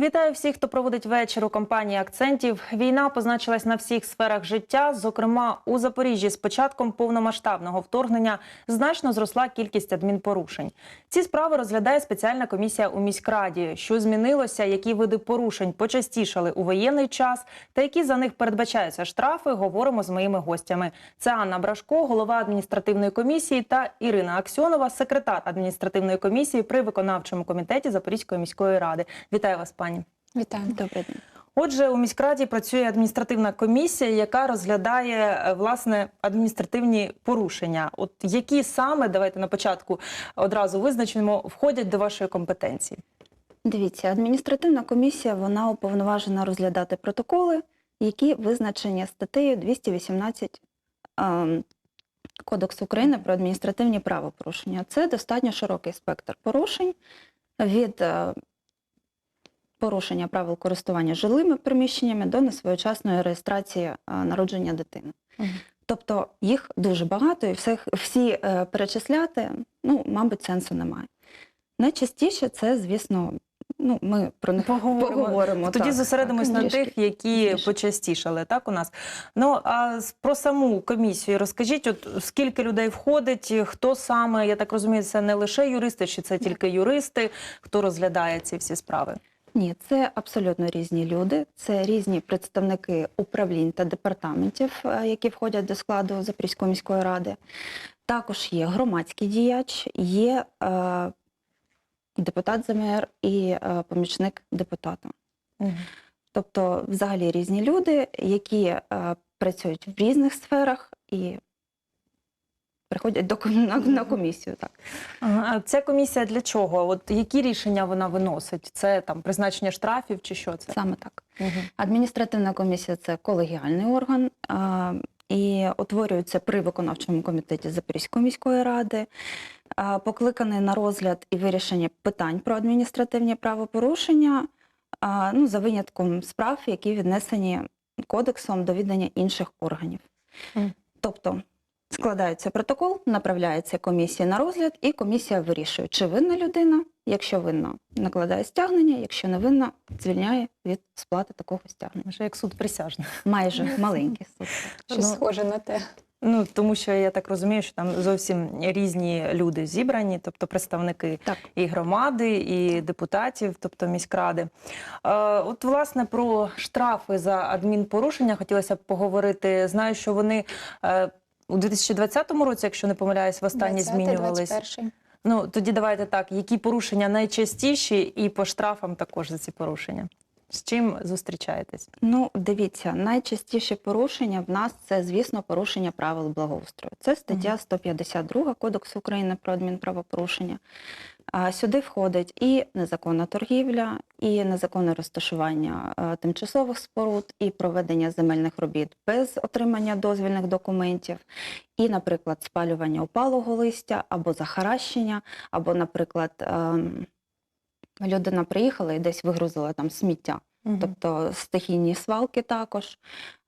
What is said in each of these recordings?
Вітаю всіх, хто проводить вечір у компанії акцентів. Війна позначилась на всіх сферах життя. Зокрема, у Запоріжжі з початком повномасштабного вторгнення значно зросла кількість адмінпорушень. Ці справи розглядає спеціальна комісія у міськраді. Що змінилося, які види порушень почастішали у воєнний час, та які за них передбачаються штрафи, говоримо з моїми гостями. Це Анна Брашко, голова адміністративної комісії, та Ірина Аксьонова, секретар адміністративної комісії при виконавчому комітеті Запорізької міської ради. Вітаю вас, пані. Вітаю. Добрий день. Отже, у міськраді працює адміністративна комісія, яка розглядає е, власне адміністративні порушення. От які саме давайте на початку одразу визначимо, входять до вашої компетенції. Дивіться, адміністративна комісія вона уповноважена розглядати протоколи, які визначені статтею 218 ем, Кодексу України про адміністративні правопорушення. Це достатньо широкий спектр порушень від е, порушення правил користування жилими приміщеннями до несвоєчасної реєстрації е, народження дитини. Тобто їх дуже багато, і всіх, всі е, перечисляти, ну, мабуть, сенсу немає. Найчастіше це, звісно, ну, ми про них Поговоримо. поговоримо. Тоді так, зосередимось так, на трішки тих, які пізніше. почастішали, так у нас. Ну а про саму комісію розкажіть, от скільки людей входить, хто саме, я так розумію, це не лише юристи, чи це тільки юристи, хто розглядає ці всі справи? Ні, це абсолютно різні люди. Це різні представники управлінь та департаментів, е, які входять до складу Запорізької міської ради. Також є громадський діяч, є е, депутат ЗМР і е, помічник депутата. Тобто, взагалі різні люди, які е, працюють в різних сферах і приходять до на, на комісію. Так. А ця комісія для чого? От які рішення вона виносить? Це там призначення штрафів чи що це? Саме так. Мгм. Адміністративна комісія це колегіальний орган а, і утворюється при виконавчому комітеті Запорізької міської ради. Покликаний на розгляд і вирішення питань про адміністративні правопорушення, ну, за винятком справ, які віднесені кодексом до віддання інших органів. Мгм. Тобто складається протокол, направляється комісія на розгляд, і комісія вирішує, чи винна людина. Якщо винна, накладає стягнення, якщо не винна, звільняє від сплати такого стягнення. Вже як суд присяжний. Майже маленький суд. Щось Ну, схоже на те. Ну тому що я так розумію, що там зовсім різні люди зібрані, тобто представники Так. і громади, і депутатів, тобто міськради. Е, от власне про штрафи за адмінпорушення хотілося б поговорити. Знаю, що вони е, у 2020 році, якщо не помиляюсь, востаннє 20-й, змінювались. 21-й. Ну тоді давайте так, які порушення найчастіші, і по штрафам також за ці порушення. З чим зустрічаєтесь? Ну, дивіться, найчастіше порушення в нас це, звісно, порушення правил благоустрою. Це стаття Мгм. 152 Кодексу України про адмінправопорушення. Сюди входить і незаконна торгівля, і незаконне розташування тимчасових споруд, і проведення земельних робіт без отримання дозвільних документів, і, наприклад, спалювання опалого листя або захаращення, або, наприклад, ем, людина приїхала і десь вигрузила там сміття. Тобто стихійні свалки також.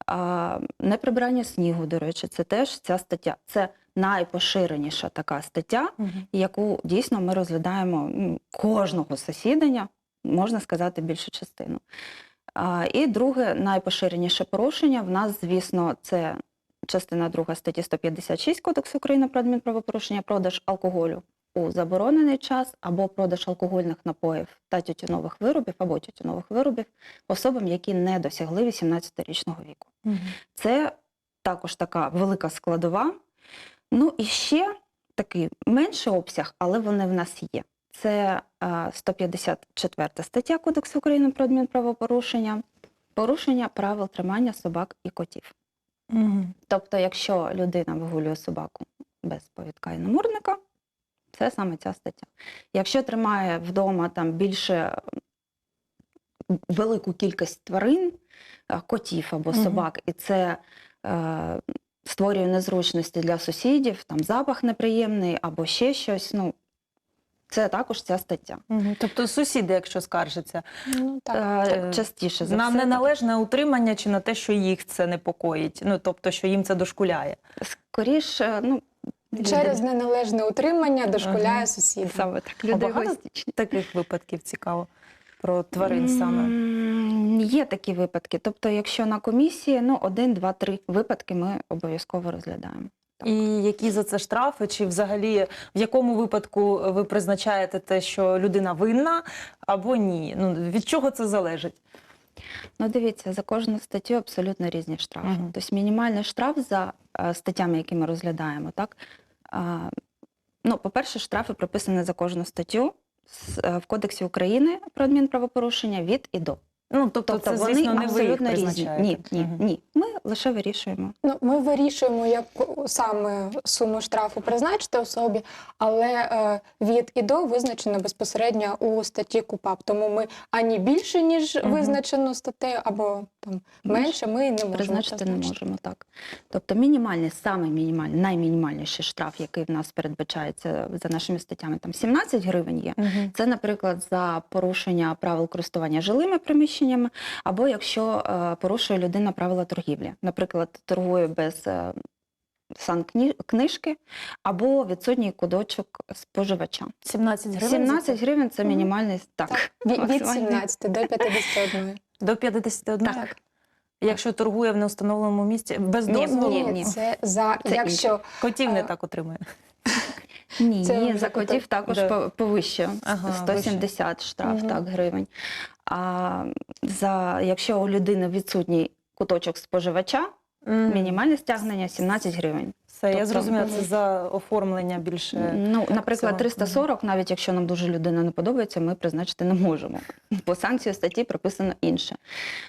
А, неприбрання снігу, до речі, це теж ця стаття. Це найпоширеніша така стаття, Мгм. яку дійсно ми розглядаємо ну, кожного засідання, можна сказати, більшу частину. А, і друге, найпоширеніше порушення в нас, звісно, це частина 2 статті 156 Кодексу України про адмінправопорушення, продаж алкоголю у заборонений час або продаж алкогольних напоїв та тютюнових виробів або тютюнових виробів особам, які не досягли 18-річного віку. Мгм. Це також така велика складова. Ну і ще такий менший обсяг, але вони в нас є. Це е, 154 стаття Кодексу України про адмінправопорушення, порушення правил тримання собак і котів. Мгм. Тобто, якщо людина вигулює собаку без повідка і намордника, це саме ця стаття. Якщо тримає вдома там більше е, велику кількість тварин, е, котів або собак, і це е, створює незручності для сусідів, там запах неприємний або ще щось, ну це також ця стаття. Мгм. Тобто сусіди, якщо скаржаться, Ну так. Е, Е, частіше за на все, неналежне утримання чи на те, що їх це непокоїть, ну тобто, що їм це дошкуляє. скоріше, ну Через неналежне утримання дошкуляє Ага. сусідам. саме так, А люди багато. Таких випадків цікаво. Про тварин саме? Є такі випадки. Тобто, якщо на комісії, ну, один, два, три випадки ми обов'язково розглядаємо. І які за це штрафи? Чи взагалі в якому випадку ви призначаєте те, що людина винна або ні? Ну від чого це залежить? Ну, дивіться, за кожну статтю абсолютно різні штрафи. Мгм. Тобто мінімальний штраф за е, статтями, які ми розглядаємо, так? А, ну, по-перше, штрафи прописані за кожну статтю в Кодексі України про адмінправопорушення від і до. Ну тобто, Тобто це вони звісно не ви їх абсолютно різні. Ні, ні, ні. Ми лише вирішуємо. Ну, ми вирішуємо, яку саме суму штрафу призначити особі, але е, від і до визначено безпосередньо у статті КУПАП. Тому ми ані більше, ніж Мгм. визначено статтею, або там менше, ми не можемо Призначити не можемо так. Тобто мінімальний, саме мінімальний, наймінімальніший штраф, який в нас передбачається за нашими статтями, там 17 гривень є. Мгм. Це, наприклад, за порушення правил користування жилими приміщеннями, або якщо е, порушує людина правила торгівлі, наприклад, торгує без е, санкнижки, або відсутній кудочок споживача. 17 гривень. 17 це? гривень це мінімальний так. Так, від, від 17 до 51. до 51. Так. Якщо торгує в неустановленому місці без дозволу, ні, Ні, ні. це за Це якщо котів не так отримує. Ні, Це за котів також Да. повище. Ага, 170 штраф, Мгм. так, гривень. А за, якщо у людини відсутній куточок споживача, Мгм. мінімальне стягнення 17 гривень. Я Тобто- зрозуміла, це за оформлення більше. Ну, наприклад, цього. 340, навіть якщо нам дуже людина не подобається, ми призначити не можемо. По санкцію статті прописано інше.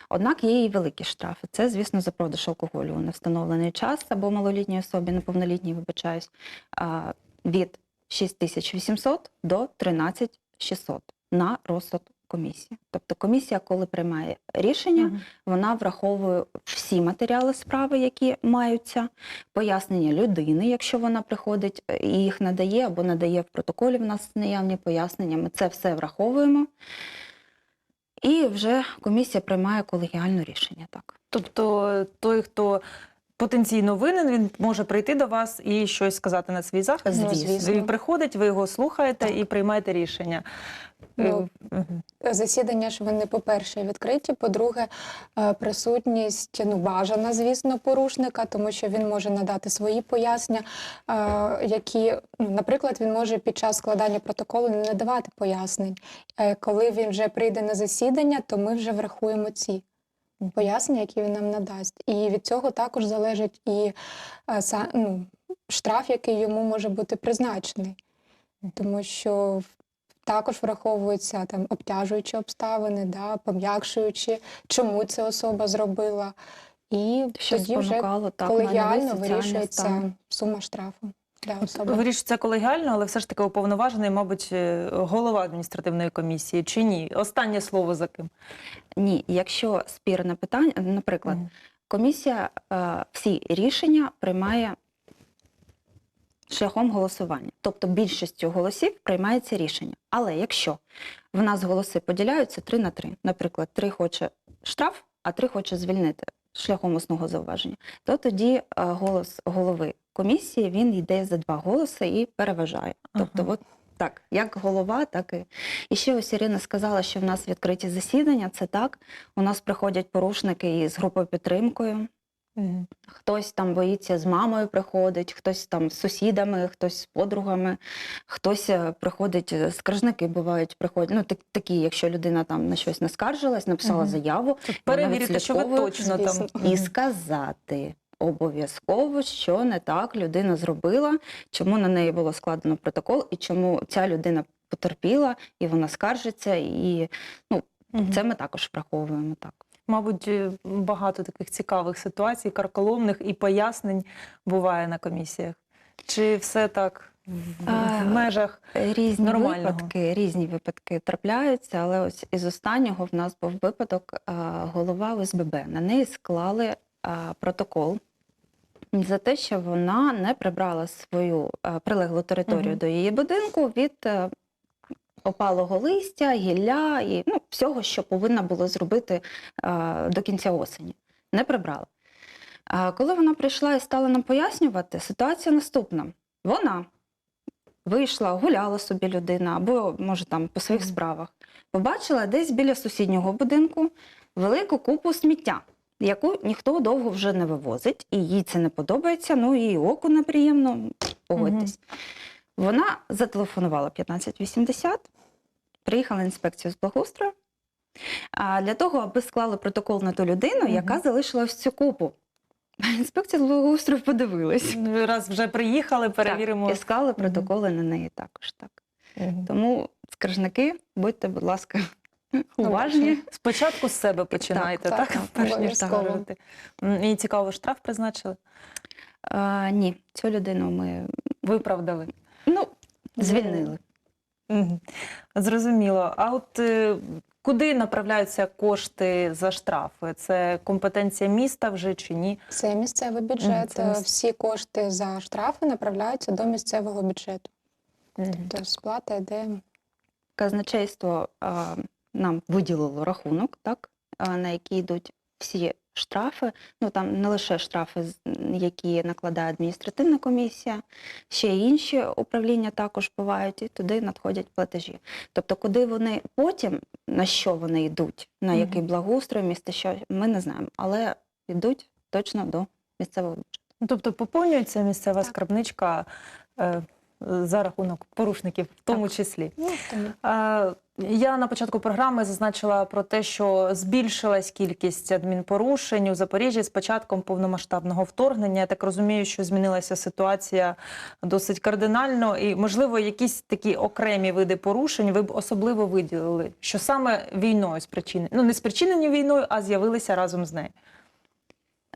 Однак є і великі штрафи. Це, звісно, за продаж алкоголю у невстановлений час або малолітній особі, неповнолітній, вибачаюсь, від 6800 до 13600 на розсуд комісії. Тобто комісія, коли приймає рішення, Мгм. вона враховує всі матеріали справи, які маються, пояснення людини, якщо вона приходить е, і їх надає або надає в протоколі в нас наявні пояснення. Ми це все враховуємо. І вже комісія приймає колегіальне рішення. Так. Тобто той, хто потенційно винен, він може прийти до вас і щось сказати на свій захист. Ну, звісно. Він приходить, ви його слухаєте Так. і приймаєте рішення. Ну, Е, засідання ж вони, по-перше, відкриті. По-друге, е, присутність ну бажана, звісно, порушника, тому що він може надати свої пояснення, е, які, ну, наприклад, він може під час складання протоколу не надавати пояснень. Коли він вже прийде на засідання, то ми вже врахуємо ці пояснення, які він нам надасть. І від цього також залежить і е, ну, штраф, який йому може бути призначений. Тому що також враховуються там обтяжуючі обставини, да, пом'якшуючи, чому ця особа зробила. І Що тоді вже колегіально вирішується стан. сума штрафу для особи. Вирішується колегіально, але все ж таки уповноважений, мабуть, е, голова адміністративної комісії чи ні? Останнє слово за ким? Ні, якщо спірне питання, наприклад, Мгм. комісія е, всі рішення приймає шляхом голосування. Тобто більшістю голосів приймається рішення. Але якщо в нас голоси поділяються 3 на 3, наприклад, 3 хоче штраф, а 3 хоче звільнити шляхом усного зауваження, то тоді е, голос голови комісії він йде за два голоси і переважає. Тобто, Ага. от так, як голова, так і. І ще ось Ірина сказала, що в нас відкриті засідання. Це так. У нас приходять порушники із групою підтримкою. Хтось там боїться з мамою приходить, хтось там з сусідами, хтось з подругами, хтось е, приходить, е, скаржники бувають, приходять. Ну, так, такі, якщо людина там на щось не скаржилась, написала заяву, Перевірити, що ви точно там. і сказати обов'язково, що не так людина зробила, чому на неї було складено протокол, і чому ця людина потерпіла, і вона скаржиться, і Мгм. це ми також враховуємо так. Мабуть, е, багато таких цікавих ситуацій, карколомних і пояснень буває на комісіях. Чи все так в, межах? Різні Нормального. випадки, різні випадки трапляються, але ось із останнього в нас був випадок голова ОСББ. На неї склали протокол за те, що вона не прибрала свою прилеглу територію Мгм. до її будинку від е, опалого листя, гілля і ну, всього, що повинна була зробити а, до кінця осені. Не прибрала. А коли вона прийшла і стала нам пояснювати, ситуація наступна. Вона вийшла, гуляла собі людина, або може там по своїх справах. Побачила десь біля сусіднього будинку велику купу сміття, яку ніхто довго вже не вивозить, і їй це не подобається. Ну і оку неприємно, погодьтесь. Вона зателефонувала 1580, приїхала інспекція з благоустрою. Для того, аби склали протокол на ту людину, яка залишила ось цю купу. Інспекція з благоустрою подивилась. Ну, Раз вже приїхали, перевіримо. Так, і склали протоколи на неї також. Так. Тому скаржники, будьте, будь ласка, уважні. Спочатку з себе починайте, Так, так? так, Перш ніж. І цікаво, штраф призначили? А, ні, цю людину ми Виправдали. Звільнили. Мгм. Зрозуміло. А от е, куди направляються кошти за штрафи? Це компетенція міста вже чи ні? Це місцевий бюджет. це міс- Всі кошти за штрафи направляються до місцевого бюджету. Тобто сплата йде Казначейство а, нам виділило рахунок, так, а, на який йдуть всі штрафи. Ну там не лише штрафи, які накладає адміністративна комісія, ще й інші управління також бувають, і туди надходять платежі. Тобто, куди вони потім, на що вони йдуть, на який благоустрой, місце, що ми не знаємо, але йдуть точно до місцевого бюджету. Ну, Тобто поповнюється місцева Так. скарбничка е, за рахунок порушників, в тому Так. числі. ну, Я на початку програми зазначила про те, що збільшилась кількість адмінпорушень у Запоріжжі з початком повномасштабного вторгнення. Я так розумію, що змінилася ситуація досить кардинально, і можливо, якісь такі окремі види порушень ви б особливо виділили, що саме війною спричинені, ну не спричинені війною, а з'явилися разом з нею.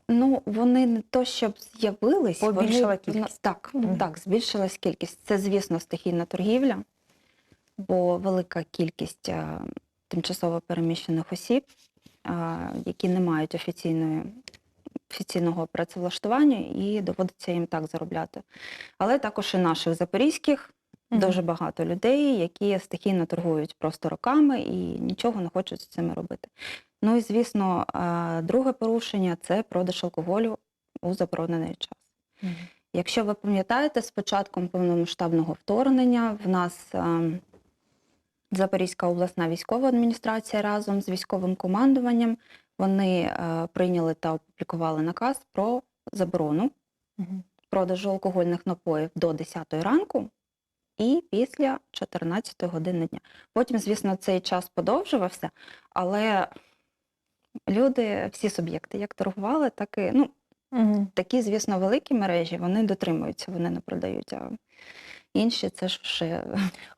Ну, вони не то, щоб з'явились, Побільшила вони, кількість. Так, Мгм. так, збільшилась кількість. Це, звісно, стихійна торгівля, бо велика кількість а, тимчасово переміщених осіб, а, які не мають офіційної, офіційного працевлаштування, і доводиться їм так заробляти. Але також і наших запорізьких Мгм. дуже багато людей, які стихійно торгують просто роками і нічого не хочуть з цим робити. Ну і звісно, друге порушення це продаж алкоголю у заборонений час. Мгм. Якщо ви пам'ятаєте, з початком повномасштабного вторгнення в нас Запорізька обласна військова адміністрація разом з військовим командуванням вони прийняли та опублікували наказ про заборону Мгм. продажу алкогольних напоїв до 10 ранку і після 14 години дня. Потім, звісно, цей час подовжувався, але люди, всі суб'єкти, як торгували, так і ну, Мгм. такі, звісно, великі мережі, вони дотримуються, вони не продають. А інші це ж ще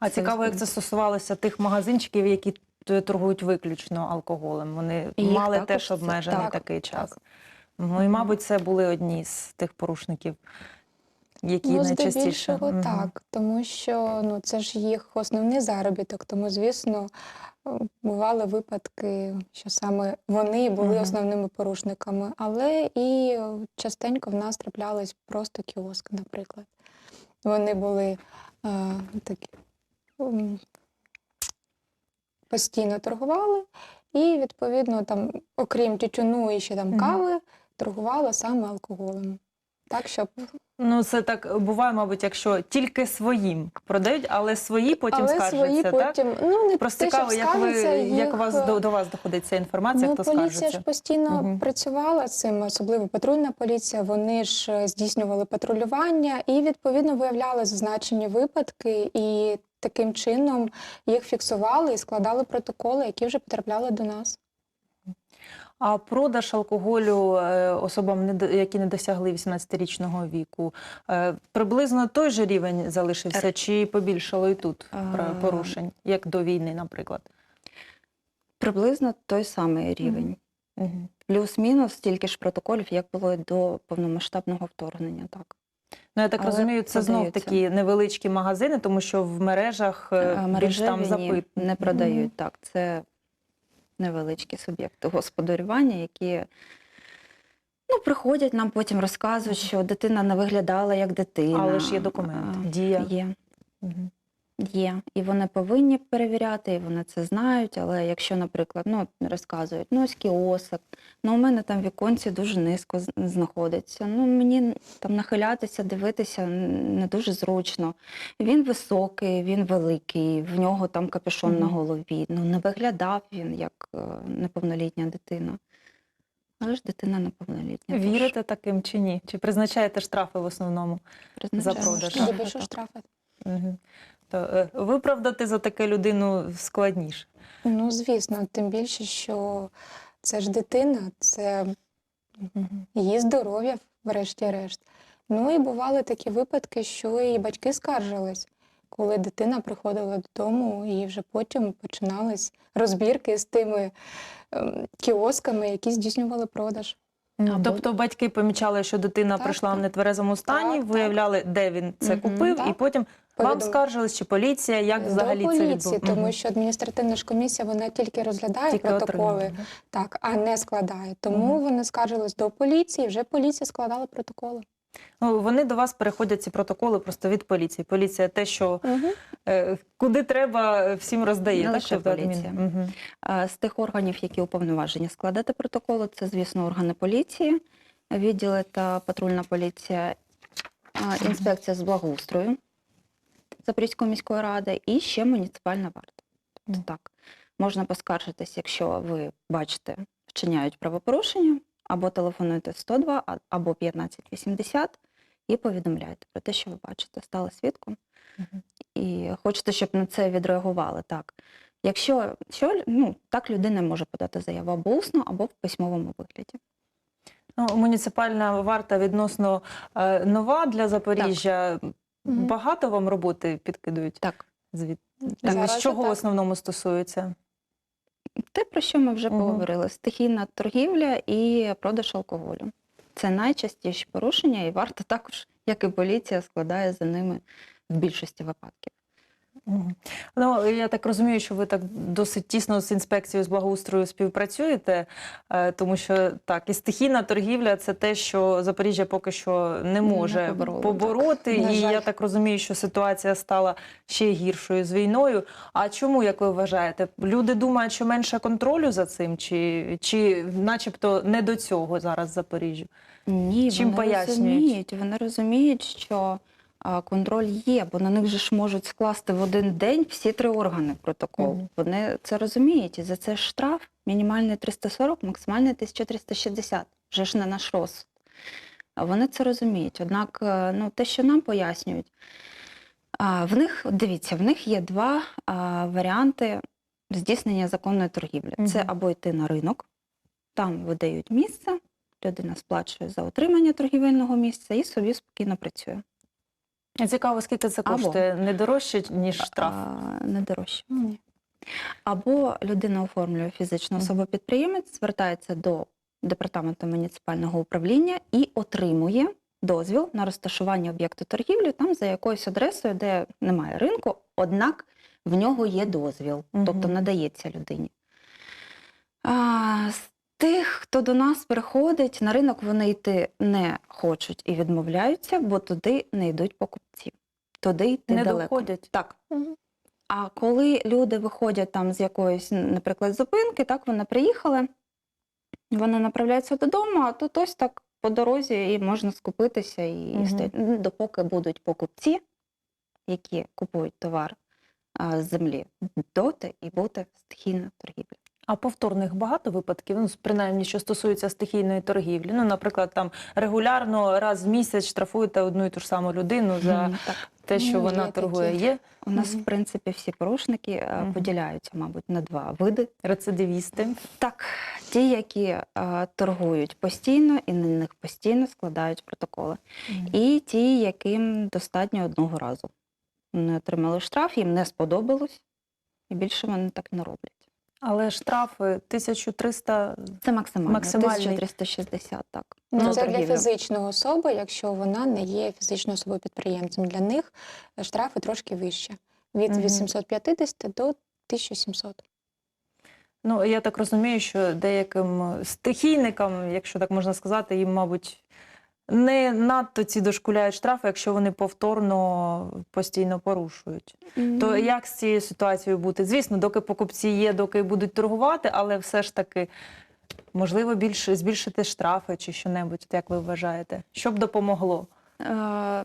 А Це цікаво, як це стосувалося тих магазинчиків, які торгують виключно алкоголем. Вони Їх мали теж обмежений так, такий час. так. Ну і, мабуть, це були одні з тих порушників, які Ну, найчастіше. здебільшого так, тому що ну, це ж їх основний заробіток, тому, звісно, е, бували випадки, що саме вони були Мгм. основними порушниками, але і частенько в нас траплялись просто кіоски, наприклад. Вони були е, такі постійно торгували, і, відповідно, там, окрім тютюну і ще там Мгм. кави, торгували саме алкоголем. Так, щоб Ну, це так буває, мабуть, якщо тільки своїм продають, але свої потім Але скаржаться, свої так? потім, ну не Просто те, цікаво, як ви скаржаться, як вас е, до, до вас доходить ця інформація, ну, хто поліція скаржиться? ж постійно Мгм. працювала з цим, особливо патрульна поліція. Вони ж е, здійснювали патрулювання і відповідно виявляли зазначені випадки, і таким чином їх фіксували і складали протоколи, які вже потрапляли до нас. А продаж алкоголю е, особам, які не досягли 18-річного віку, е, приблизно той же рівень залишився, чи побільшало і тут порушень, як до війни, наприклад? приблизно той самий рівень. Плюс-мінус стільки ж протоколів, як було і до повномасштабного вторгнення. Так. Ну, я так Але розумію, це знов такі невеличкі магазини, тому що в мережах е, Е, більш там запит. не продають. Так, це невеличкі суб'єкти господарювання, які ну, приходять нам потім розказують, що дитина не виглядала як дитина. Але ж є документ, дія. Є. Мгм. Є, і вони повинні перевіряти, і вони це знають. Але якщо, наприклад, ну розказують, ну ось кіосок, ну у мене там віконці дуже низько знаходиться. Ну мені там нахилятися, дивитися не дуже зручно. Він високий, він великий, в нього там капюшон на голові. Ну не виглядав він як е, неповнолітня дитина. Але ж дитина неповнолітня. тож Вірите таким чи ні? Чи призначаєте штрафи в основному? призначаємо продаж. Штрафи, штрафи. Угу. То е, виправдати за таке людину складніше. Ну, звісно, тим більше, що це ж дитина, це її здоров'я, врешті-решт. Ну і бували такі випадки, що і батьки скаржились, коли дитина приходила додому, і вже потім починались розбірки з тими ем, кіосками, які здійснювали продаж. Або- Тобто батьки помічали, що дитина Так, прийшла в нетверезому стані, Так, так. виявляли, де він це купив, і потім вам скаржились, чи поліція, як взагалі До це поліції, тому що адміністративна ж комісія вона тільки розглядає Тільки протоколи, отримали, да? так, а не складає. Тому Мгм. вони скаржились до поліції, вже поліція складала протоколи. Ну, вони до вас переходять ці протоколи просто від поліції. Поліція те, що е, куди треба, всім роздає. Не так? лише Тобто поліція. А З тих органів, які уповноважені складати протоколи, це, звісно, органи поліції, відділи та патрульна поліція, а, інспекція з благоустрою Запорізької міської ради і ще муніципальна варта. Тобто так, можна поскаржитись, якщо ви бачите, вчиняють правопорушення, або телефонуєте 102, або 1580 і повідомляєте про те, що ви бачите, стали свідком Мгм. і хочете, щоб на це відреагували. Так. Якщо що, ну, так людина може подати заяву або усно, або в письмовому вигляді. Ну, муніципальна варта відносно е, нова для Запоріжжя. Мгм. Багато вам роботи підкидують Так, звід. Так. З чого чого в основному стосується? те, про що ми вже угу. поговорили: стихійна торгівля і продаж алкоголю. Це найчастіші порушення, і варта також, як і поліція, складає за ними в більшості випадків. Ну, я так розумію, що ви так досить тісно з інспекцією з благоустрою співпрацюєте, е, тому що так, і стихійна торгівля це те, що Запоріжжя поки що не може побороло, побороти. так. І я так розумію, що ситуація стала ще гіршою з війною. А чому, як ви вважаєте, люди думають, що менше контролю за цим, чи, чи начебто не до цього зараз Запоріжжю? Ні, Чим вони пояснюють? розуміють, вони розуміють, що контроль є, бо на них же ж можуть скласти в один день всі три органи протокол. Мгм. Вони це розуміють, і за це штраф мінімальний 340, максимальний 1360. Вже ж не наш розсуд. Вони це розуміють. Однак, е, ну, те, що нам пояснюють, в них, дивіться, в них є два а, варіанти здійснення законної торгівлі. Це або йти на ринок, там видають місце, людина сплачує за отримання торгівельного місця і собі спокійно працює. Цікаво, скільки це Або. коштує? Не дорожче, ніж штраф? А, не дорожче. Ні. Або людина оформлює фізичну особу-підприємець, звертається до департаменту муніципального управління і отримує дозвіл на розташування об'єкту торгівлі там за якоюсь адресою, де немає ринку, однак в нього є дозвіл, тобто надається людині. А, тих, хто до нас приходить, на ринок вони йти не хочуть і відмовляються, бо туди не йдуть покупці. Туди йти Не далеко. доходять? Так. А коли люди виходять там з якоїсь, наприклад, зупинки, так вони приїхали, вони направляються додому, а тут ось так по дорозі і можна скупитися і Мгм. стоять. Ну, допоки будуть покупці, які купують товар а, з землі, доти і буде стихійна торгівля. А повторних багато випадків, ну, принаймні, що стосується стихійної торгівлі. Ну, наприклад, там регулярно раз в місяць штрафуєте одну і ту ж саму людину за так. те, що Ну, вона є торгує. такі. Є У нас, в принципі, всі порушники Мгм. поділяються, мабуть, на два види. рецидивісти. Так, ті, які е, торгують постійно і на них постійно складають протоколи. І ті, яким достатньо одного разу. Вони отримали штраф, їм не сподобалось, і більше вони так не роблять. Але штрафи 1300 Це максимально Максимальний. 1360, так. Ну, це для фізичної особи, якщо вона не є фізичною особою підприємцем. Для них штрафи трошки вищі від Мгм. 850 до 1700. Ну, я так розумію, що деяким стихійникам, якщо так можна сказати, їм, мабуть, не надто ці дошкуляють штрафи, якщо вони повторно постійно порушують. То як з цією ситуацією бути? Звісно, доки покупці є, доки будуть торгувати, але все ж таки можливо більше збільшити штрафи чи що-небудь, як ви вважаєте? Що б допомогло? Е,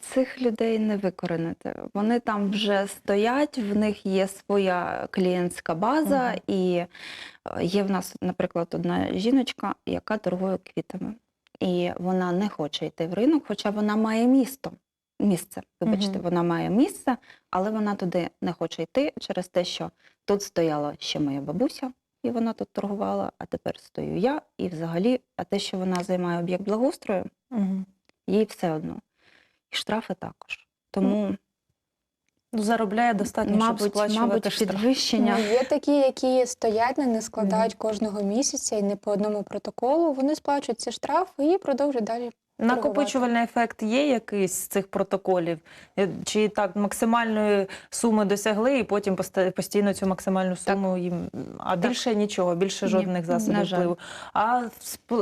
Цих людей не викоренити. Вони там вже стоять, в них є своя клієнтська база, Мгм. і е, є в нас, наприклад, одна жіночка, яка торгує квітами. І вона не хоче йти в ринок, хоча вона має місто. Місце, вибачте, Мгм. вона має місце, але вона туди не хоче йти через те, що тут стояла ще моя бабуся, і вона тут торгувала, а тепер стою я. І взагалі, а те, що вона займає об'єкт благоустрою, Угу. їй все одно. І штрафи також. Тому, Ну, заробляє достатньо, щоб сплачувати мабуть, штраф. підвищення. Ну, є такі, які стоять, не складають кожного місяця і не по одному протоколу. Вони сплачують ці штрафи і продовжують далі. Накопичувальний ефект є якийсь з цих протоколів? Е, Чи так максимальної суми досягли, і потім поста- постійно цю максимальну суму їм. А більше нічого, більше жодних на засобів впливу. А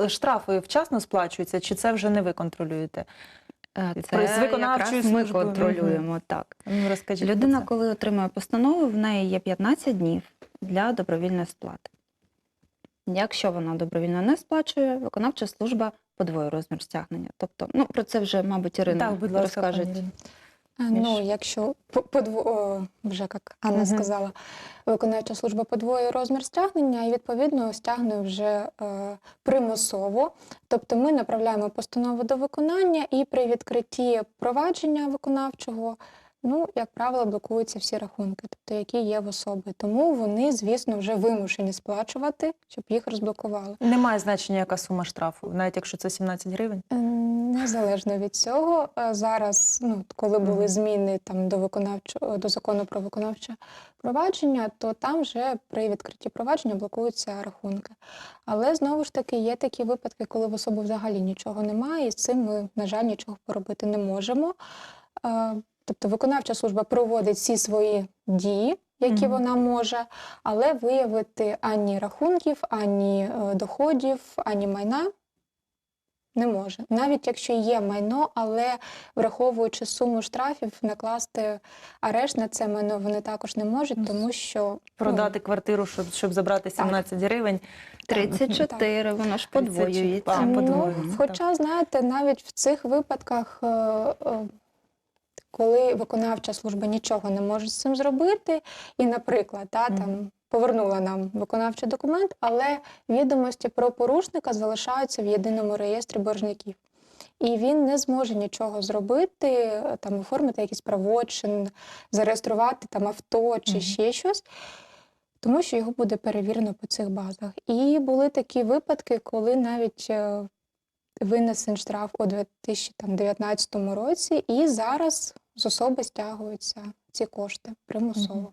штрафи вчасно сплачуються, чи це вже не ви контролюєте? Е, З Це виконавчої якраз ми служби. контролюємо. Так. Ну, розкажіть. Людина, це. коли отримує постанову, в неї є 15 днів для добровільної сплати. Якщо вона добровільно не сплачує, виконавча служба подвоє розмір стягнення. Тобто, ну про це вже, мабуть, Ірина Так, будь ласка, розкаже. Ну, якщо по- подво... вже як Анна угу. сказала, виконавча служба подвоює розмір стягнення і відповідно стягнує вже е, примусово. Тобто ми направляємо постанову до виконання і при відкритті провадження виконавчого, ну, як правило, блокуються всі рахунки, тобто які є в особи. Тому вони, звісно, вже вимушені сплачувати, щоб їх розблокували. Немає значення, яка сума штрафу, навіть якщо це 17 гривень. Е, Незалежно від цього, е, зараз, ну коли були зміни там до виконавчого до закону про виконавче провадження, то там вже при відкритті провадження блокуються рахунки. Але знову ж таки є такі випадки, коли в особи взагалі нічого немає, і з цим ми, на жаль, нічого поробити не можемо. Тобто виконавча служба проводить всі свої дії, які Мгм. вона може, але виявити ані рахунків, ані е, доходів, ані майна не може. Навіть якщо є майно, але враховуючи суму штрафів, накласти арешт на це майно вони також не можуть, Ну, тому що Продати квартиру, щоб, щоб забрати 17 гривень. 34, воно ж подвоюється. А, ну, подвоюється, ну, хоча, знаєте, навіть в цих випадках, е, е, коли виконавча служба нічого не може з цим зробити, і, наприклад, та, там, повернула нам виконавчий документ, але відомості про порушника залишаються в єдиному реєстрі боржників. І він не зможе нічого зробити, там оформити якийсь правочин, зареєструвати там авто чи Мгм. ще щось, тому що його буде перевірено по цих базах. І були такі випадки, коли навіть е, винесен штраф у 2019 році, і зараз з особи стягуються ці кошти примусово.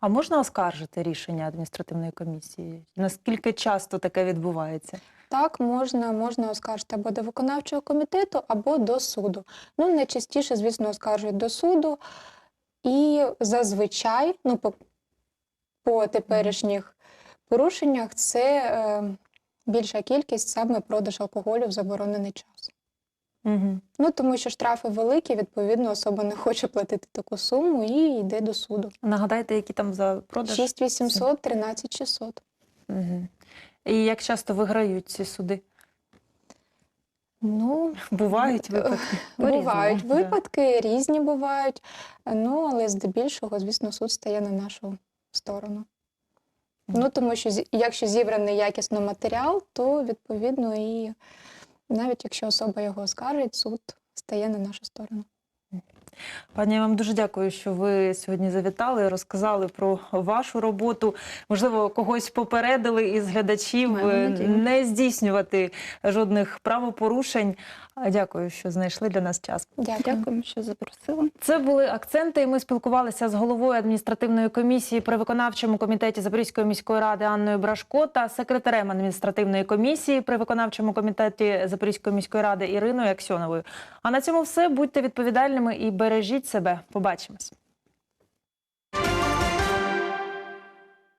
А можна оскаржити рішення адміністративної комісії? Наскільки часто таке відбувається? Так, можна, можна оскаржити або до виконавчого комітету, або до суду. Ну, найчастіше, звісно, оскаржують до суду. І зазвичай, ну, по, по теперішніх порушеннях, це е, більша кількість саме продаж алкоголю в заборонений час. Угу. Ну, тому що штрафи великі, відповідно, особа не хоче платити таку суму і йде до суду. Нагадайте, які там за продаж? 6800, 13600. Угу. І як часто виграють ці суди? Ну, Бувають випадки? По-різному, Бувають да. випадки, різні бувають. Ну, але здебільшого, звісно, суд стає на нашу сторону. Ну, тому що якщо зібраний якісно матеріал, то відповідно і навіть якщо особа його оскаржить, суд стає на нашу сторону. Пані, я вам дуже дякую, що ви сьогодні завітали, розказали про вашу роботу. Можливо, когось попередили із глядачів е, надію. не здійснювати жодних правопорушень. А Дякую, що знайшли для нас час. Дякую. Дякую що запросили. Це були акценти. і Ми спілкувалися з головою адміністративної комісії при виконавчому комітеті Запорізької міської ради Анною Брашко та секретарем адміністративної комісії при виконавчому комітеті Запорізької міської ради Іриною Аксьоновою. А на цьому все. Будьте відповідальними і бережіть себе. Побачимось.